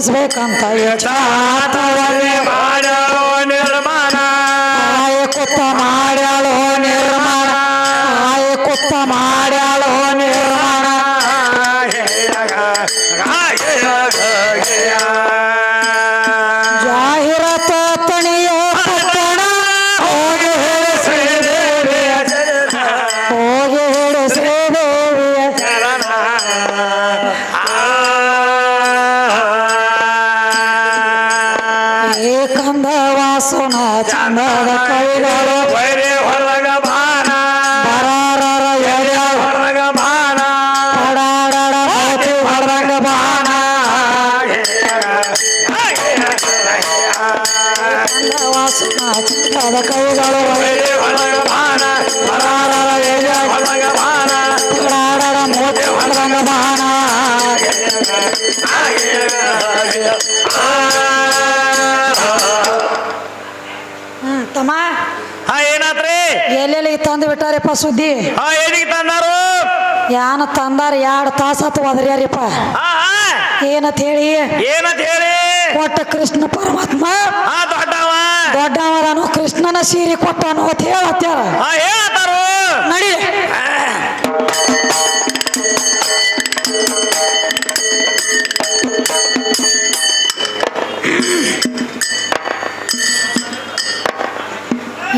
ಸೃಷ್ಟಿ ಹುಟ್ಟಿಸ್ಬೇಕಂತ ತಮ್ಮ. ಹಾ ಏನಾತ್ರಿ? ಎಲ್ಲೆಲ್ಲಿ ತಂದು ಬಿಟ್ಟಾರಪ್ಪ ಸುದ್ದಿ? ಏನಿಗೆ ತಂದಾರು? ಯಾನ ತಂದಾರ ಎರಡು ತಾಸು ಹಾ ಏನಂತ ಹೇಳಿ? ಏನಂತ ಹೇಳಿ? ಕೊಟ್ಟ ಕೃಷ್ಣ ಪರಮಾತ್ಮ. ದೊಡ್ಡವ. ದೊಡ್ಡವದನು ಕೃಷ್ಣನ ಸೀರೆ ಕೊಟ್ಟನು ಅಂತ ಹೇಳತ್ತಾರ ಹಾ ಹೇಳತ್ತಾರು ನಡಿ.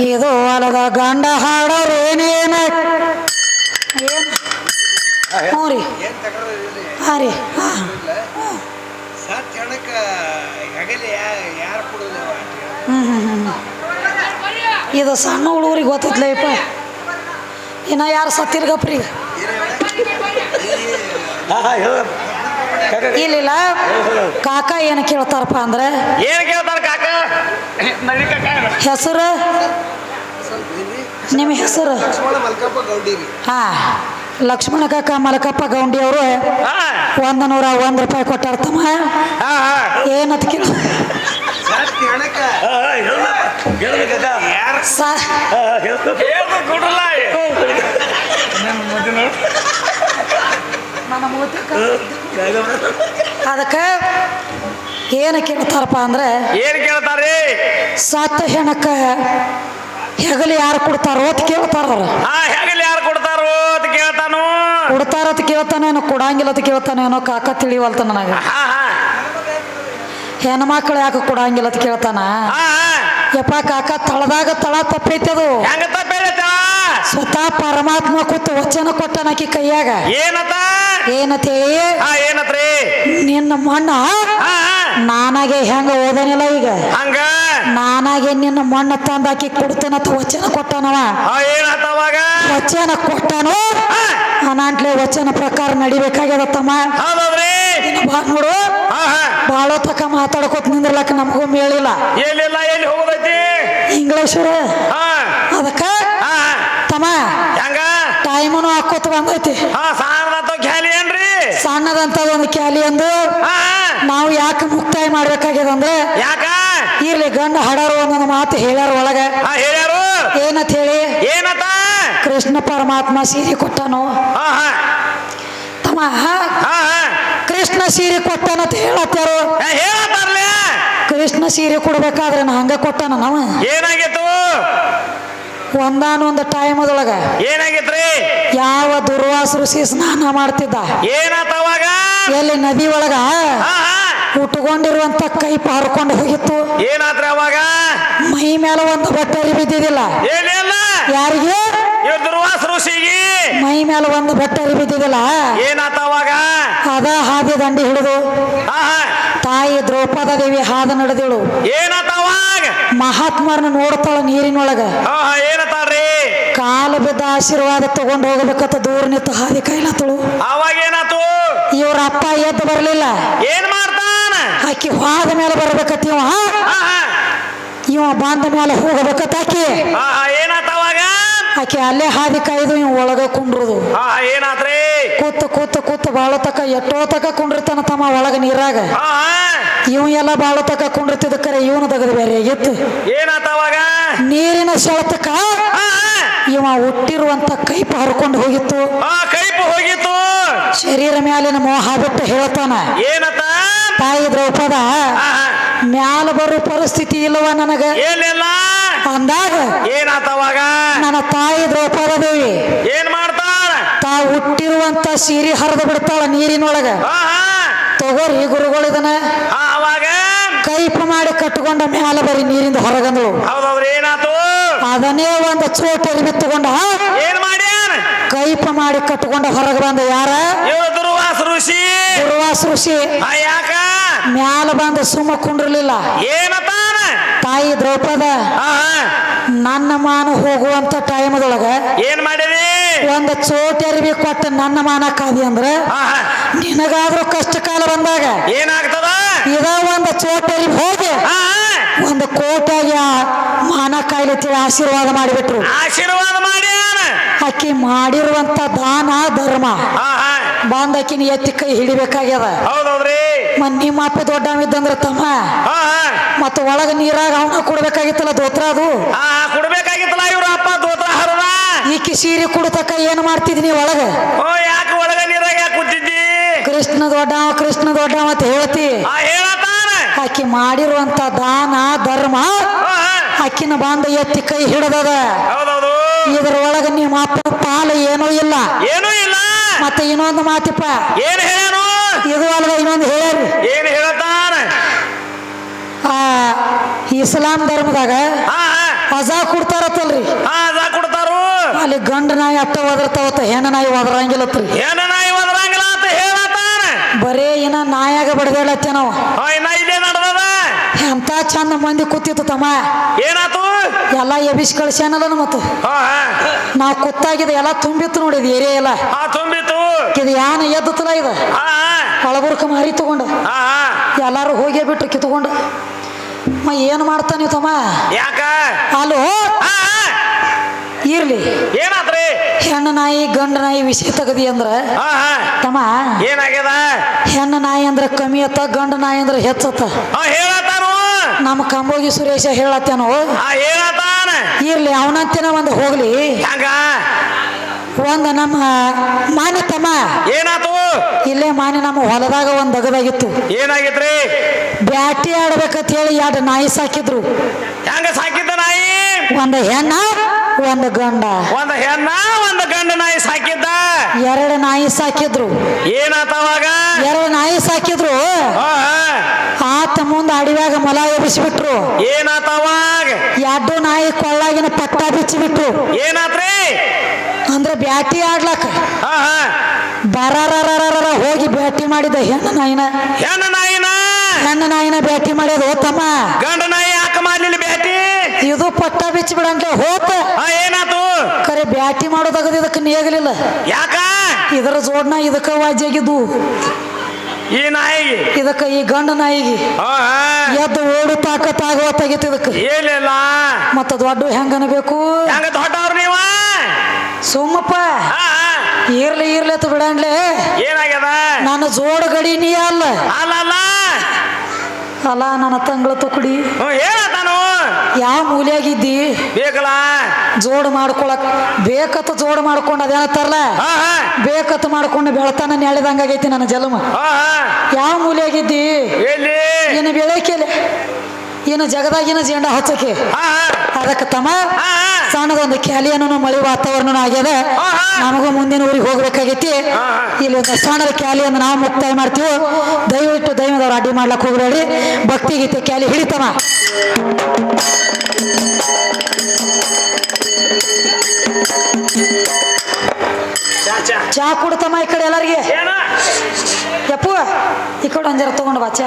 ಇದು ಹೊಲದ ಗಂಡ ಹಾಡೋರು ಏನೇನ ಏನು? ಹ್ಞೂ ರೀ. ಹಾಂ ರೀ. ಹಾಂ. ಇದು ಸಣ್ಣ ಹುಡುಗರಿಗೆ ಗೊತ್ತೈತ್ಲಪ್ಪ ಇನ್ನ ಯಾರು ಸತ್ತಿರ್ಗಪ್ರಿ? ಇಲ್ಲ ಕಾಕ ಏನು ಕೇಳ್ತಾರಪ್ಪ ಅಂದ್ರೆ? ಏನು ಕೇಳ್ತಾರ ಕಾಕ? ಹೆಸರು? ನಿಮ್ಮ ಹೆಸರು? ಹಾ. ಲಕ್ಷ್ಮಣ ಕಾಕ ಮಲಕಪ್ಪ ಗೌಂಡಿ ಅವರು ಒಂದು ನೂರ ಒಂದು ರೂಪಾಯಿ ಕೊಟ್ಟಾರ ತಮ್ಮ ಏನಂತ ಕೇಳ ಅದಕ್ಕೆ ಏನು ಕೇಳ್ತಾರಪ್ಪ ಅಂದ್ರೆ ಏನ್ ಕೇಳ್ತಾರೆ ಸತ್ತ ಹೆಣಕ್ಕ ಹೆಗಲು ಯಾರು ಕೊಡ್ತಾರೋ ಅಂತ ಕೇಳ್ತಾರ ಅವ್ರು ಹಾ ಹೆಗಲ್ ಯಾರು ಕೊಡ್ತಾರೋ ಅಂತ ಕೇಳ್ತಾನು. ಕೊಡ್ತಾರ ಅಂತ ಕೇಳ್ತಾನೇನೋ ಕೊಡಂಗಿಲ್ಲ ಅಂತ ಕೇಳ್ತಾನೇನೋ ಕಾಕ ತಿಳಿವಲ್ತ ನನಗೆ. ಹೆಣ್ಮಕ್ಳು ಯಾಕೆ ಕೊಡಂಗಿಲ್ಲ ಅಂತ ಕೇಳ್ತಾನ? ಯಪ್ಪ ಕಾಕ ತಳದಾಗ ತಳ ತಪ್ಪೈತೆ ಅದು. ಸ್ವತಃ ಪರಮಾತ್ಮ ಕೂತು ವಚನ ಕೊಟ್ಟನಾಕಿ ಕೈಯಾಗ. ಏನತ ಏನತಿ ಏನತ್ರಿ? ನಿನ್ನ ಮಣ್ಣ ನಾನಾಗೆ ಹೆಂಗ ಓದನಿಲ್ಲ ಈಗ. ಹಂಗ? ನಾನಾಗೆ ನಿನ್ನ ಮಣ್ಣ ತಂದಾಕಿ ಕೊಡ್ತೇನಂತ ವಚನ ಕೊಟ್ಟನವ. ವಚನ ಕೊಟ್ಟನು? ಅನಾಂಟ್ಲೆ ವಚನ ಪ್ರಕಾರ ನಡಿಬೇಕಾಗ್ಯದ ತಮ್ಮ ಬಾ ನೋಡು. ಬಾಳೋ ತಕ ಮಾತಾಡ್ಕೊತ ನಿಂದ್ರಲಕ್ಕ ನಮಗೂ ಮೇಳಿಲ್ಲ. ಏನಿಲ್ಲ ಎಲ್ಲಿ ಹೋಗೋದೈತಿ? ಇಂಗ್ಲೇಶ್ವರ. ಹಾ. ಅದಕ್ಕ. ತಮ್ಮ. ಹೆಂಗ? ಟೈಮನು ಹಾಕೋತ ಬಂದೈತಿ. ಸಣ್ಣದಂತ ಒಂದು ಕ್ಯಾಲಿ ಅಂದು. ನಾವು ಯಾಕೆ ಮುಕ್ತಾಯ ಮಾಡ್ಬೇಕಾಗ್ಯದ ಅಂದ್ರೆ ಯಾಕ? ಇರ್ಲಿ ಗಂಡ ಹಾಡಾರು ಒಂದೊಂದು ಮಾತು ಹೇಳ್ಯಾರ ಒಳಗ. ಹೇಳ್ಯಾರು? ಏನಂತ ಹೇಳಿ? ಏನತ? ಕೃಷ್ಣ ಪರಮಾತ್ಮ ಸೀರೆ ಕೊಟ್ಟನು. ತಮ್ಮ ಕೃಷ್ಣ ಸೀರೆ ಕೊಟ್ಟನಂತ ಹೇಳತ್ತಾರ. ಕೃಷ್ಣ ಸೀರೆ ಕೊಡ್ಬೇಕಾದ್ರೆ ನಾ ಹಂಗ ಕೊಟ್ಟನ ನಾವ? ಏನಾಗಿತ್ತು? ಒಂದಾನೊಂದು ಟೈಮ್ ಅದೊಳಗ ಏನಾಗಿತ್ರಿ? ಯಾವ ದುರ್ವಾಸ ಋಷಿ ಸ್ನಾನ ಮಾಡ್ತಿದ್ದ? ಏನಾತ ಅವಾಗ? ಎಲ್ಲಿ ನದಿ ಒಳಗ ಉಟ್ಕೊಂಡಿರುವಂತ ಕೈ ಪಾರ್ಕೊಂಡು ಹೋಗಿತ್ತು. ಏನಾದ್ರೆ ಅವಾಗ? ಮೈ ಮೇಲೆ ಒಂದು ಬಟ್ಟೆ ಬಿದ್ದಿದ್ದಿಲ್ಲ. ಯಾರಿಗೆ? ದುರ್ವಾಸ ಋಷಿಗೆ! ಮೈ ಮೇಲೆ ಒಂದು ಬೆಟ್ಟ ಬಿದ್ದಿದಿಲ್ಲ? ಏನಾತ ಅವಾಗ? ಅದ ಹಾದಿ ದಂಡಿ ಹಿಡಿದು ತಾಯಿ ದ್ರೌಪದ ದೇವಿ ಹಾದ ನಡೆದಿಳು. ಏನಾತ ಅವಾಗ? ಮಹಾತ್ಮರನ್ನ ನೋಡ್ತಾಳ ನೀರಿನೊಳಗ. ಏನತಾಳ್ರಿ ಕಾಲು ಬಿದ್ದ ಆಶೀರ್ವಾದ ತಗೊಂಡು ಹೋಗ್ಬೇಕಂತ ದೂರ ನಿಂತು ಹಾದಿ ಕೈಲತ್ತಳು ಅವಾಗ ಏನಾತು? ಇವ್ರ ಅಪ್ಪ ಎದ್ದು ಬರಲಿಲ್ಲ. ಏನ್ ಮಾಡ್ತಾನ? ಆಕಿ ಹಾದ ಮೇಲೆ ಬರ್ಬೇಕತ್ತ ಇವ. ಇವ ಬಂದ ಮೇಲೆ ಹೋಗ್ಬೇಕತ್ತ ಆಕಿ. ಹಾ ಹಾ ಏನಾತ ಆಕಿ ಅಲ್ಲೇ ಹಾದಿ ಕಾಯ್ದು ಇವ್ ಒಳಗ ಕುಂಡ್ರುದು. ಹಾ ಏನಾತ್ರಿ ಕೂತು ಕೂತು ಕೂತು ಬಾಳ ತಕ ಎಷ್ಟೋ ತಕ ಕುಂಡಿರ್ತಾನ ತಮ್ಮ ಒಳಗ ನೀರಾಗ. ಹಾ ಇವ್ ಎಲ್ಲ ಬಾಳ ತಕ ಕುಂಡಿರ್ತಿದ ಕರೆ ಇವನು ತೆಗೆದು ಬೇರೆ ಆಗಿತ್ತು ಏನಾತ ಅವಾಗ? ನೀರಿನ ಸೆಳೆತಕ ಹಾ ಇವ ಹುಟ್ಟಿರುವಂತ ಕೈ ಹರ್ಕೊಂಡು ಹೋಗಿತ್ತು. ಹಾ ಕೈಪು ಹೋಗಿತ್ತು. ಶರೀರ ಮ್ಯಾಲಿನ ಮೋಹ ಬಿಟ್ಟು ಹೇಳ್ತಾನ. ಏನತ್ತ? ತಾಯಿ ದ್ರೌಪದ ಹಾ. ಮ್ಯಾಲ ಬರೋ ಪರಿಸ್ಥಿತಿ ಇಲ್ಲವ ನನಗ. ಏನಿಲ್ಲ? ಅಂದಾಗ ಏನಾತವಾಗ ನನ್ನ ತಾಯಿ ದ್ರೌಪದ ದೇವಿ ಏನ್ ಮಾಡ್ತಾಳ? ತಾ ಹುಟ್ಟಿರುವಂತ ಸೀರೆ ಹರಿದು ಬಿಡ್ತಾಳ ನೀರಿನೊಳಗ. ತಗೋರಿ ಗುರುಗಳಿದನ ಇದನ್ನ. ಅವಾಗ? ಕೈಪ ಮಾಡಿ ಕಟ್ಟಿಕೊಂಡ ಮ್ಯಾಲ ಬರೀ ನೀರಿಂದ ಹೊರಗಂದಳು. ಏನಾತು? ಅದನ್ನೇ ಒಂದು ಚೋಟಲ್ಲಿ ಬಿತ್ತುಕೊಂಡ. ಏನ್ ಮಾಡ್ಯಾನ ಕೈಪ ಮಾಡಿ ಕಟ್ಟಿಕೊಂಡ ಹೊರಗೆ ಬಂದ ಯಾರ? ದುರ್ವಾಸ ಋಷಿ. ದುರ್ವಾಸ ಋಷಿ. ಯಾಕ? ಮ್ಯಾಲ ಬಂದ ಸುಮ್ಮ ಕುಂಡ್ರಲಿಲ್ಲ. ಏನತಾನ ತಾಯಿ ದ್ರೌಪದ ನನ್ನ ಮಾನ ಹೋಗುವಂತ ಟೈಮ್ದೊಳಗ ಏನ್ ಮಾಡಿದ್ರಿ ಒಂದು ಚೋಟಿ ಅರಿವಿ ಕೊಟ್ಟ ನನ್ನ ಮಾನ ಕಾದಿ ಅಂದ್ರೆ ನಿನಗಾದ್ರೂ ಕಷ್ಟ ಕಾಲ ಬಂದಾಗ ಏನಾಗ್ತದ? ಇದ ಒಂದು ಚೋಟಲ್ಲಿ ಹೋಗಿ ಒಂದು ಕೋಟಾಗಿ ಮಾನ ಕಾಯಿಲೆ ತಿಳಿ ಆಶೀರ್ವಾದ ಮಾಡಿಬಿಟ್ರು. ಆಶೀರ್ವಾದ ಮಾಡಿ ಆಕಿ ಮಾಡಿರುವಂತ ದಾನ ಧರ್ಮ ಹಾ ಹಾ. ಬಂದ ಆಕಿನ ಎತ್ತಿ ಕೈ ಹಿಡಿಬೇಕಾಗ್ಯದ. ಮತ್ ನಿಮ್ಮ ಅಪ್ಪ ದೊಡ್ಡವಿದ್ದಂದ್ರ ತಮ್ಮ ಮತ್ತ ಒಳಗ ನೀರಾಗ ಅವನ ಕೊಡ್ಬೇಕಾಗಿತ್ತಲ್ಲ ದೋತ್ರ ಅದು? ಕೊಡ್ಬೇಕಾಗಿತ್ತಲ್ಲ ಇವ್ರ ಅಪ್ಪ ದೋತ್ರ ಹರದ ಈಕಿ ಸೀರೆ ಕುಡತಕ್ಕ ಏನ್ ಮಾಡ್ತಿದ್ದೀನಿ ಒಳಗ? ಓ ಯಾಕೆ ಒಳಗ ಕೃಷ್ಣ ದೊಡ್ಡವ ಕೃಷ್ಣ ದೊಡ್ಡವ ಅಂತ ಹೇಳ್ತಿ. ಆಕಿ ಮಾಡಿರುವಂತ ದಾನ ಧರ್ಮ ಆಕಿನ ಬಾಂಧ ಎತ್ತಿ ಕೈ ಹಿಡದದ. ಇದ್ರ ಇದ್ರೊಳಗ ನಿಮ್ಮ ಅಪ್ಪನ ಪಾಲು ಏನೂ ಇಲ್ಲ. ಏನೂ ಇಲ್ಲ. ಮತ್ತೆ ಇನ್ನೊಂದು ಮಾತಿಪ್ಪ. ಏನು ಹೇಳೋ ಇದು ಅಲ್ದ ಇನ್ನೊಂದು ಹೇಳಿ ಏನು ಹೇಳ್ತಾನೆ? ಆ ಇಸ್ಲಾಂ ಧರ್ಮದಾಗ ಅಜಾ ಕೊಡ್ತಾರತ್ತಲ್ರಿ. ಅಲ್ಲಿ ಗಂಡ ನಾಯಿ ಅತ್ತ ಒದರ್ತಾವತ್ತ ಹೆಣ್ಣ ನಾಯಿ ಒದರಂಗಿಲ್ಲತ್ರಿ. ಏನ ನಾಯಿ ಏನ ನಾಯಾಗ ಬಡದೇಳತ್ತೆ ನಾವು ನಡ್ದದ. ಎಂತ ಚಂದ ಮಂದಿ ಕೂತಿತ್ತು ತಮ್ಮ. ಏನಾತು? ಎಲ್ಲ ಎಬಿಸ್ ಕಳ್ಸ್ಯಾನಲ್ಲ ಮತ್ತು? ನಾವು ಕುತ್ತಾಗಿದ ಎಲ್ಲ ತುಂಬಿತ್ತು ನೋಡಿ ಇದು ಏರಿಯಾ ಎಲ್ಲ. ತುಂಬಿತ್ತು. ತುಂಬಿತು ಇದು ಯಾನ ಎದ್ದುತ್ತಲ್ಲ ಇದು? ಒಳಗುರ್ಕ ಮಾರಿ ತಗೊಂಡು. ಎಲ್ಲಾರು ಹೋಗೇ ಬಿಟ್ಟು ಕಿತ್ಕೊಂಡು. ಮ ಏನು ಮಾಡ್ತಾನೆ ತಮ್ಮ? ಯಾಕ? ಅಲ್ಲೋ ಇರ್ಲಿ. ಏನಾತ್ರಿ? ಹೆಣ್ಣು ನಾಯಿ ಗಂಡ ನಾಯಿ ವಿಷಯ ತೆಗದಿ ಅಂದ್ರ ತಮ್ಮ ಏನಾಗ್ಯದ? ಹೆಣ್ಣು ನಾಯಿ ಅಂದ್ರೆ ಕಮ್ಮಿ ಅತ್ತ ಗಂಡ ನಾಯಿ ಅಂದ್ರೆ ಹೆಚ್ಚತ್ತ ನಮ್ಮ ಕಂಬೋಗಿ ಸುರೇಶ ಹೇಳತ್ತೇನೋ. ಇರ್ಲಿ ಅವನಂತೇನ ಒಂದು ಹೋಗ್ಲಿ. ಒಂದ ಒಂದು ನಮ್ಮ ಮಾನಿ ತಮ್ಮ. ಏನಾತು? ಇಲ್ಲೇ ಮಾನಿ ನಮ್ಮ ಹೊಲದಾಗ ಒಂದು ದಗದಾಗಿತ್ತು. ಏನಾಗಿತ್ರಿ? ಬ್ಯಾಟಿ ಆಡ್ಬೇಕಂತ ಹೇಳಿ ಎರಡು ನಾಯಿ ಸಾಕಿದ್ರು. ಹೆಂಗ ಸಾಕಿದ್ದ ನಾಯಿ? ಒಂದು ಹೆಣ್ಣ ಒಂದು ಗಂಡ. ಒಂದು ಹೆಣ್ಣ ಒಂದು ಗಂಡ ನಾಯಿ ಸಾಕಿದ್ದ. ಎರಡು ನಾಯಿ ಸಾಕಿದ್ರು. ಏನಾತ ಅವಾಗ? ಎರಡು ನಾಯಿ ಸಾಕಿದ್ರು. ಆತ ಮುಂದ ಅಡಿವಾಗ ಮೊಲ ಎಬ್ಬಿಸ್ಬಿಟ್ರು. ಏನಾತ ಅವಾಗ? ಎರಡು ನಾಯಿ ಕೊಳ್ಳಾಗಿನ ಪಟ್ಟ ಬಿಚ್ಚಿಬಿಟ್ರು. ಏನಾತ್ರಿ? ಅಂದ್ರೆ ಬ್ಯಾಟಿ ಆಡ್ಲಕ್ಕ. ಹಾ ಹಾ. ಹೋಗಿ ಬ್ಯಾಟಿ ಮಾಡಿದ ಹೆಣ್ಣು ನಾಯಿನ. ಹೆಣ್ಣ ನಾಯಿನ? ಹೆಣ್ಣು ನಾಯಿನ ಬ್ಯಾಟಿ ಮಾಡಿದ ತಮ್ಮ ಗಂಡ ನಾಯಿ ಯಾಕ ಮಾಡ್ಲಿಲ್ಲ ಬ್ಯಾಟಿ ಇದು ಪಟ್ಟ ಬಿಚ್ಚಿ ಬಿಡಂತ ಹೋತ ಆ, ಏನಾತು? ಕರೆ ಬ್ಯಾಟಿ ಮಾಡೋದಾಗದ ಇದಕ್ಕೆ ನೀಗಲಿಲ್ಲ ಯಾಕ? ಇದರ ಜೋಡ್ನ ಇದಕ್ಕ ವಾಜ್ಯಾಗಿದ್ದು ಈ ನಾಯಿಗೆ? ಇದಕ್ಕ ಈ ಗಂಡ ನಾಯಿಗೆ. ಹಾ ಎದ್ದು ಓಡು ತಾಕತ್ ತೆಗಿತ ಇದಕ್ಕೆ. ಏನಿಲ್ಲ. ಮತ್ತ ದೊಡ್ಡ ಹೆಂಗನಬೇಕು ಹೆಂಗ ದೊಡ್ಡವ್ರ ನೀವ? ಸುಮ್ಮಪ್ಪ. ಹಾ ಇರ್ಲಿ ಇರ್ಲಿ ಅಂತ ಬಿಡಂಡ್ಲೆ. ಏನಾಗ್ಯದ? ನಾನು ಜೋಡ ಗಡಿ ನೀ ಅಲ್ಲ. ಅಲ್ಲ ಅಲ್ಲ. ಅಲ್ಲ ನನ್ನ ತಂಗಳ ತುಕುಡಿ. ಹ್ಮ್ ಹೇಳತಾನು ಯಾವ ಮೂಲೆಯಾಗಿದ್ದಿ? ಬೇಕಲ್ಲ ಜೋಡ್ ಮಾಡ್ಕೊಳಕ್ ಬೇಕತ್ತ ಜೋಡ್ ಮಾಡ್ಕೊಂಡು ಅದೇನ ಹಾ ಬೇಕತ್ತ ಮಾಡ್ಕೊಂಡು ಬೆಳತಾನ ನೆಳೆದಂಗಾಗೈತಿ ನನ್ನ ಜಲಮ. ಯಾವ ಮೂಲೆಯಾಗಿದ್ದಿ? ಏನು ಬೆಳಕಿಲ್ಲ. ಏನು ಜಗದಾಗಿನ ಜೇಂಡ ಹಚ್ಚಕ್ಕೆ. ಅದಕ್ಕೆ ತಮ್ಮ ಸಣ್ಣದೊಂದು ಕ್ಯಾಲಿಯನ್ನು ಮಳೆ ವಾತಾವರಣ ಆಗ್ಯದ. ನಮಗೂ ಮುಂದಿನ ಊರಿಗೆ ಹೋಗ್ಬೇಕಾಗೈತಿ. ಇಲ್ಲಿ ಒಂದು ಸಣ್ಣದ ಕ್ಯಾಲಿಯನ್ನು ನಾವು ಮುಕ್ತಾಯ ಮಾಡ್ತೀವಿ. ದಯವಿಟ್ಟು ದೈವದವ್ರು ಅಡ್ಡಿ ಮಾಡ್ಲಕ್ಕೆ ಹೋಗ್ಬೇಡಿ ಭಕ್ತಿ ಗೀತೆ ಕ್ಯಾಲಿ ಹಿಡಿತಮ್ಮ. ಚಾ ಕುಡ್ತಮ್ಮ ಈ ಕಡೆ ಎಲ್ಲರಿಗೆ. ಯಪ್ಪ ಈ ಕಡೆ ಅಂಜರ ತಗೊಂಡು ಬಾ ಚಾ.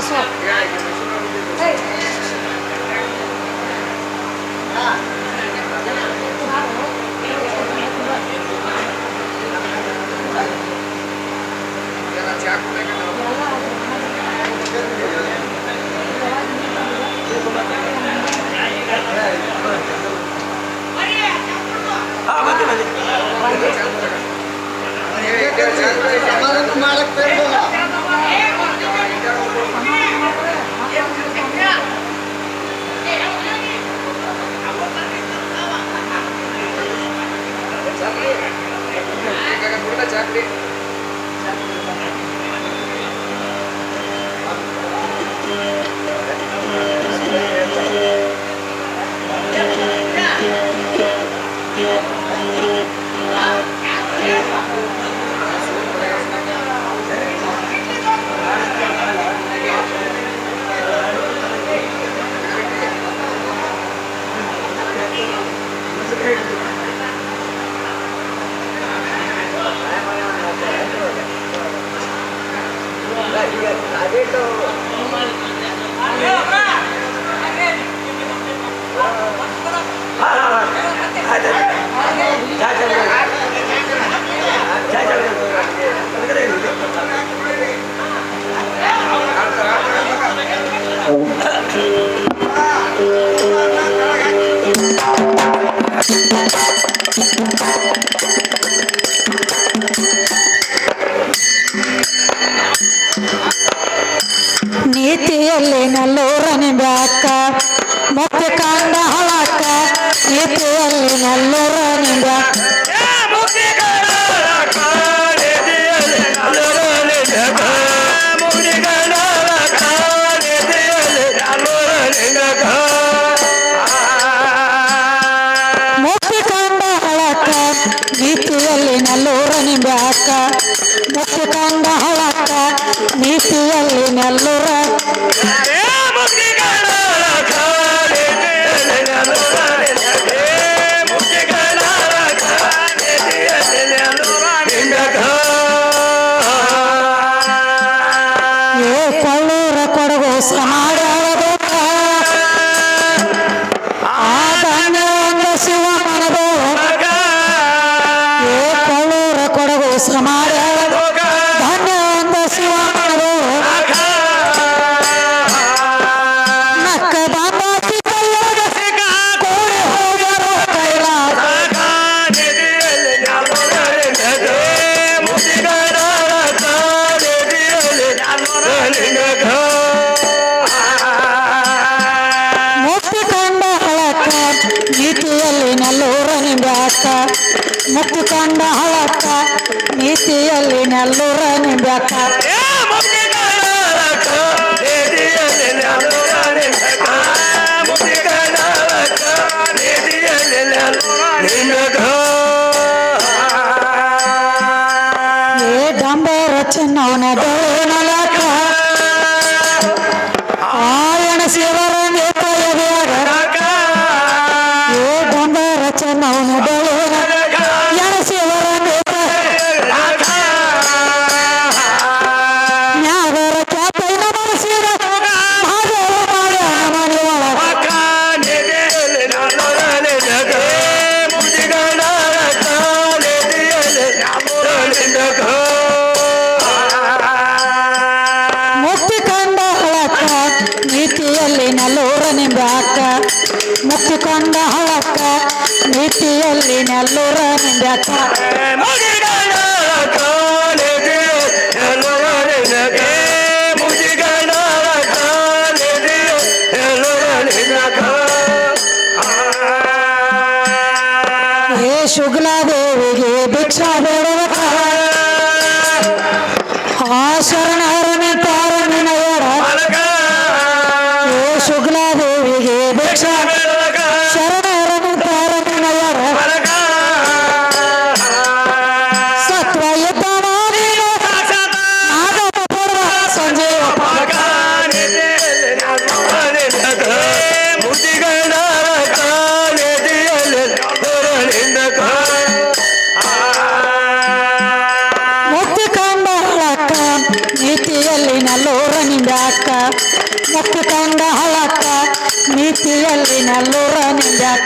受。sangre ಪ್ರೀತಿಯಲ್ಲಿ ನಲ್ಲೂರನೆ ಬ್ಯಾಕ ಮತ್ತೆ ಕಾಂಡ ಹಳಕ ಪ್ರೀತಿಯಲ್ಲಿ ನಲ್ಲೂರನೆ ಬ್ಯಾಕ. ಶುಗ್ಲಾದೇವಿಗೆ ಭಿಕ್ಷಾ ಬೇಡುವ ಆ ಎತ್ತು ತಂಡ ಹಳಕ್ಕ ನೀತಿಯಲ್ಲಿ ನಲ್ಲೂರ ನಿಂದ್ಯಾಕ